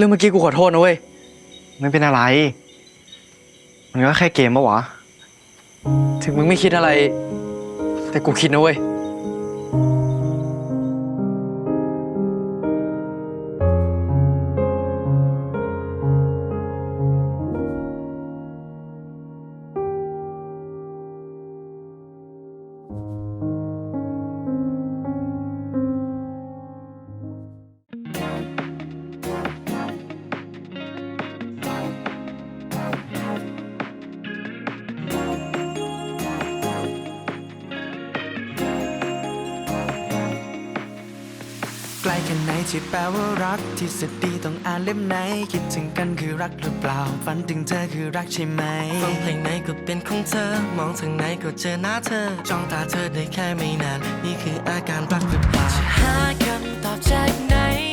รื่องเมื่อกี้กูขอโทษนะเว้ย ไม่เป็นอะไร มันก็แค่เกมปะวะ ถึงมึงไม่คิดอะไร แต่กูคิดนะเว้ย ที่แปลว่ารักที่สดีต้องอ่านเล่มไหน คิดถึงกันคือรักหรือเปล่า ฝันถึงเธอคือรักใช่ไหมฟังเพลงไหนก็เป็นของเธอ มองทางไหนก็เจอหน้าเธอ จ้องตาเธอได้แค่ไม่นาน นี่คืออาการรักหรือเปล่าจะหาคำตอบจากไหน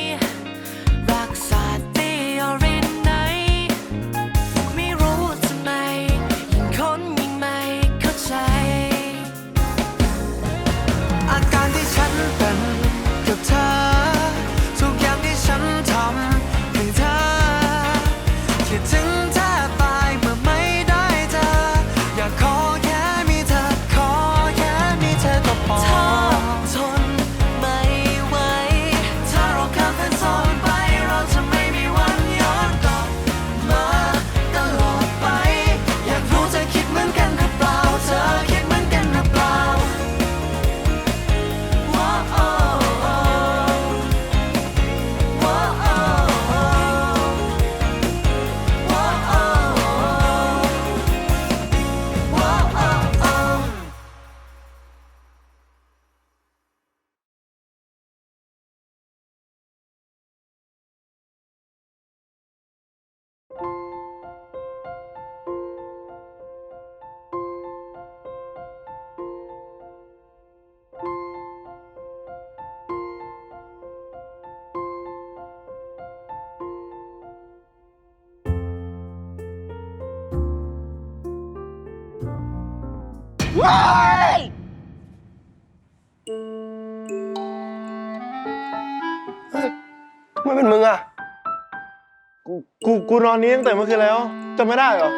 กูนอนนี้ตั้งแต่เมื่อคืนแล้วจำไม่ได้เหรอ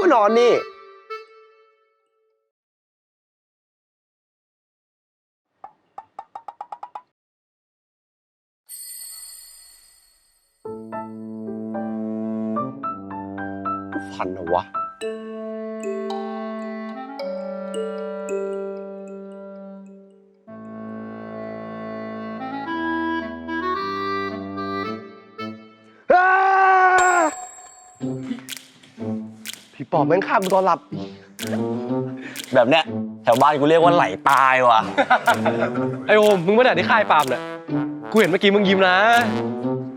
กูนอนนี่ ฝันเหรอวะ ปอบแม่งฆ่ากูตอนหลับ แบบเนี้ยแถวบ้านกูเรียกว่าไหลตายว่ะ ไอโอมมึงไม่ได้ที่ค่ายฟาร์มเนี่ยกูเห็นเมื่อกี้มึงยิ้มนะ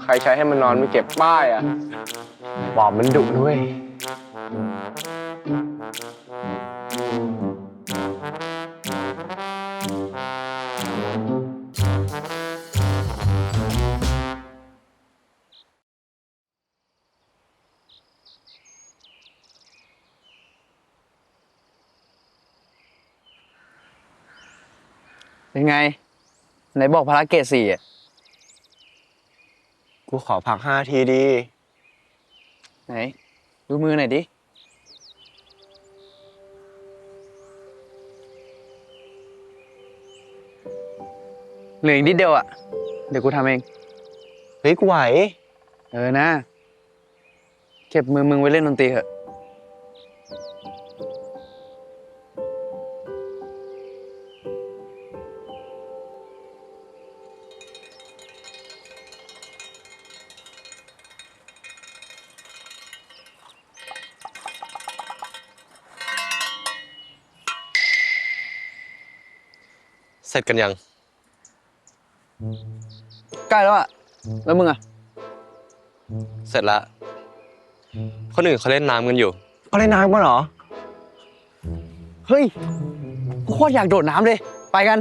ใครใช้ให้มันนอนไม่เก็บป้ายอะปอบมันดุด้วย ยังไงไหนบอกภารกิจสี่อะกูขอพักห้าทีดี ไหน ดูมือหน่อยดิ เหลืออีกนิดเดียวอะ เดี๋ยวกูทำเอง เฮ้ยกูไหว เออนะ เก็บมือมึงไว้เล่นดนตรีเถอะ เสร็จกันยัง ใกล้แล้วอะแล้วมึงอะเสร็จแล้วคนอื่นเขาเล่นน้ำกันอยู่ เขาเล่นน้ำกันเหรอ เฮ้ยกูโคตรอยากโดดน้ำเลย ไปกัน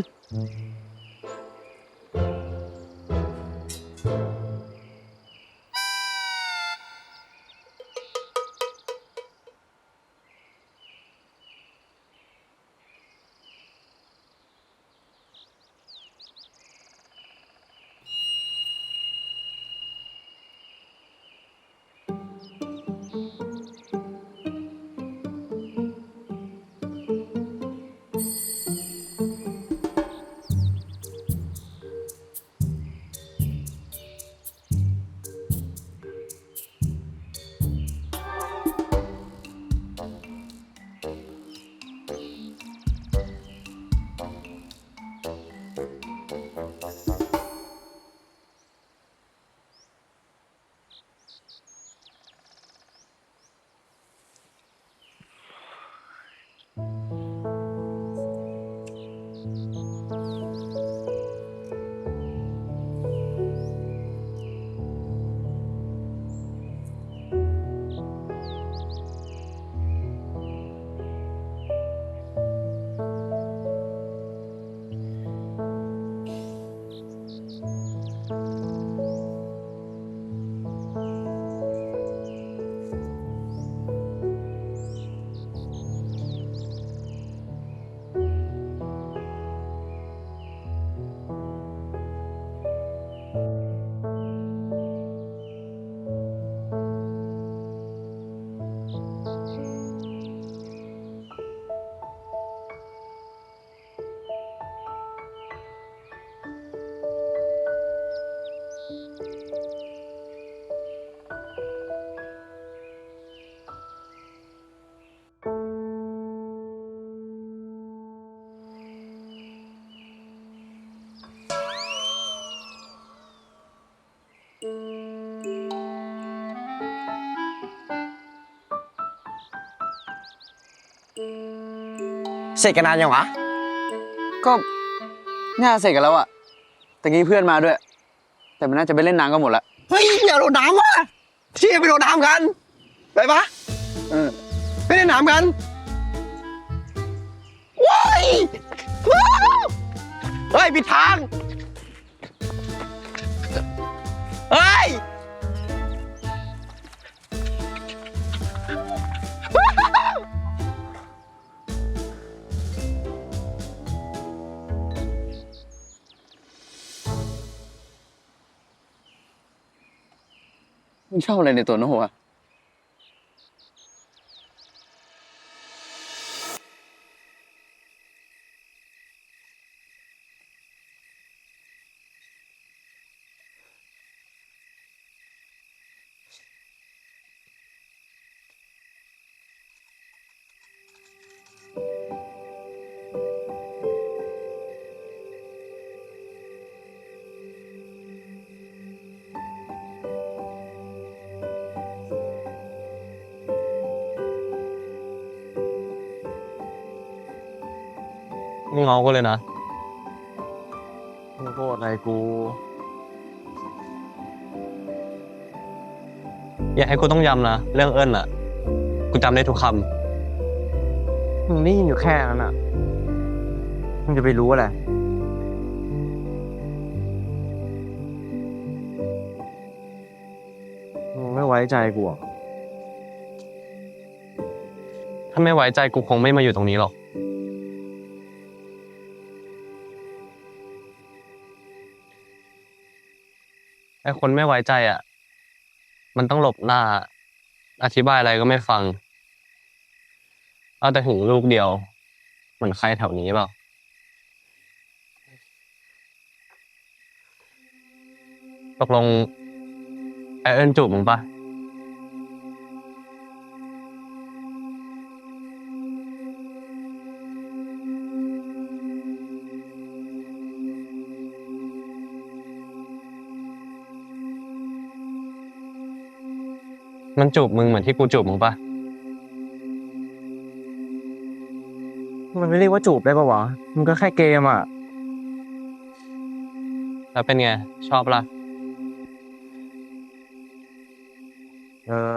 เสร็จกันนานยังวะ ก็น่าเสร็จกันแล้วอะแต่กี้เพื่อนมาด้วย แต่มันน่าจะไปเล่นน้ำกันหมดละ เฮ้ยอย่าโดดน้ำว่ะเชี่ยไปโดดน้ำกันไปปะเออไปเล่นน้ำกันว้ายว้าวเฮ้ยผิดทาง เฮ้ย ชอบอะไรในตัวโน้อะ มึงเอาก็เลยนะมึงโทษอะไรกู อย่าให้กูต้องย้ำนะ เรื่องเอิญอะ กูจำได้ทุกคมึงได้ยินอยู่แค่นั้นอะ มึงจะไปรู้อะไร มึงไม่ไว้ใจกูเหรอะำถ้าไม่ไว้ใจกูคงไม่มาอยู่ตรงนี้หรอก ไอ้คนไม่ไว้ใจอะ มันต้องหลบหน้า อธิบายอะไรก็ไม่ฟัง เอาแต่หึงลูกเดียว เหมือนใครแถวนี้เปล่า ตกลงไอเอิญจูบมึงปะ มันจูบมึงเหมือนที่กูจูบมึงปะมันไม่เรียกว่าจูบได้ปะวะมึงก็แค่เกมอะเแล้วเป็นไง ชอบละเออ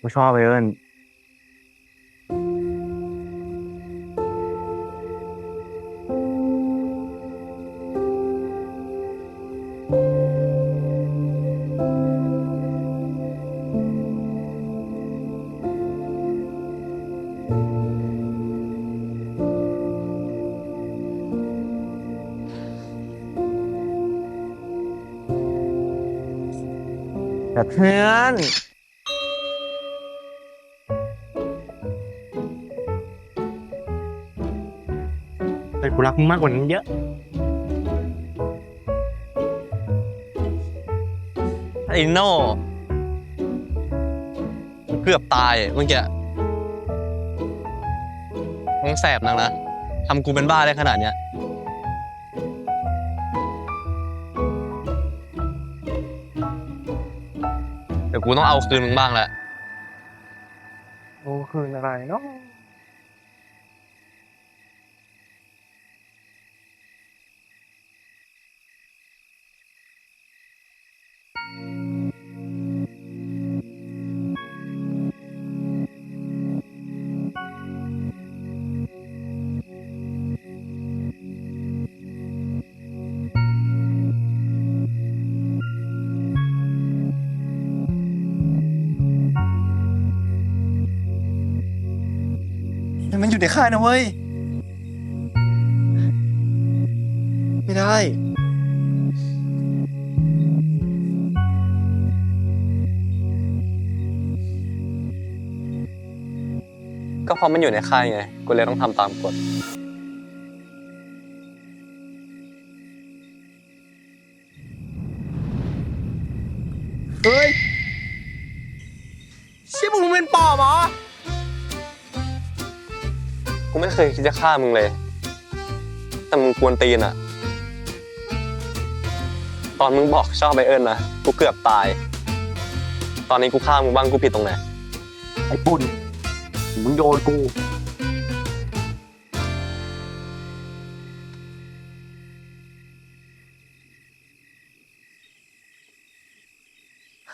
กูชอบไอเอิญ แต่เพื่อนแต่กูรักมึงมากกว่านั้นเยอะ ไอ้โน่เกือบตายเมื่อกี้มึงแสบนักนะทำกูเป็นบ้าได้ขนาดเนี้ย กูต้องเอาคืนมึงบ้างแหละโอ้คืนอะไรเนาะ อยู่ในค่ายนะเว้ย ไม่ได้ ก็เพราะมันอยู่ในค่ายไง กูเลยต้องทำตามกฎ กูไม่เคยคิดจะฆ่ามึงเลย แต่มึงกวนตีนอะตอนมึงบอกชอบไบเอิญนะ กูเกือบตาย ตอนนี้กูฆ่ามึงบ้างกูผิดตรงไหน ไอ้ปุ่น มึงโยนกู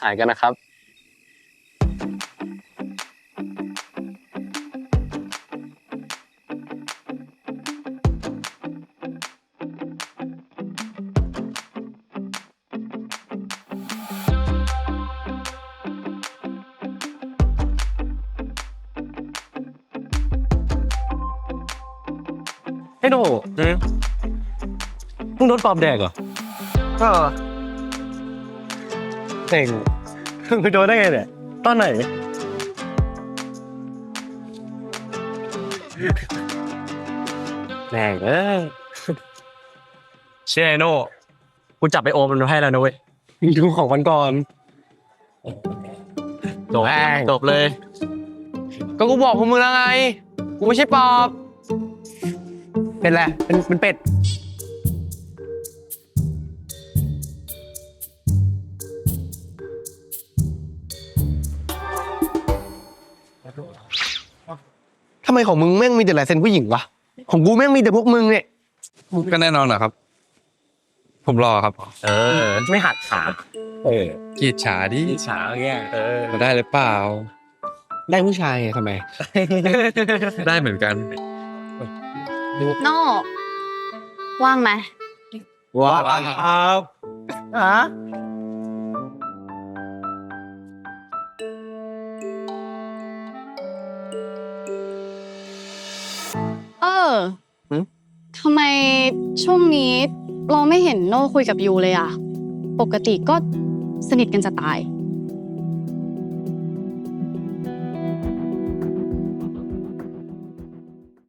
หายกันนะครับ ไอ้โน่มึงโดนปอบแดกเหรอเออเก่งมึงโดนได้ไงเนี่ย ตอนไหน แม่งเอ้ยเชื่อไอ้โน่กูจับไปโอมมันมาให้แล้วนะเว้ยดูของวันก่อน จบจบเลย ก็กูบอกพวกมึงแล้วไง กูไม่ใช่ปอบ เป็นไรเป็นเป็นเป็ด ทำไมของมึงแม่งมีแต่ลายเซ็นผู้หญิงวะ ของกูแม่งมีแต่พวกมึงเนี่ย ก็แน่นอนนะครับ ผมรอครับเออไม่หัดขา เออกีดฉาดิฉาเงี้ยเออมาได้หรือเปล่า ได้ผู้ชายไงทำไม ได้เหมือนกัน โน่ว่างไหมว้าวครับฮะเออทำไมช่วงนี้เราไม่เห็นโน่คุยกับยูเลยอะ ปกติก็สนิทกันจะตาย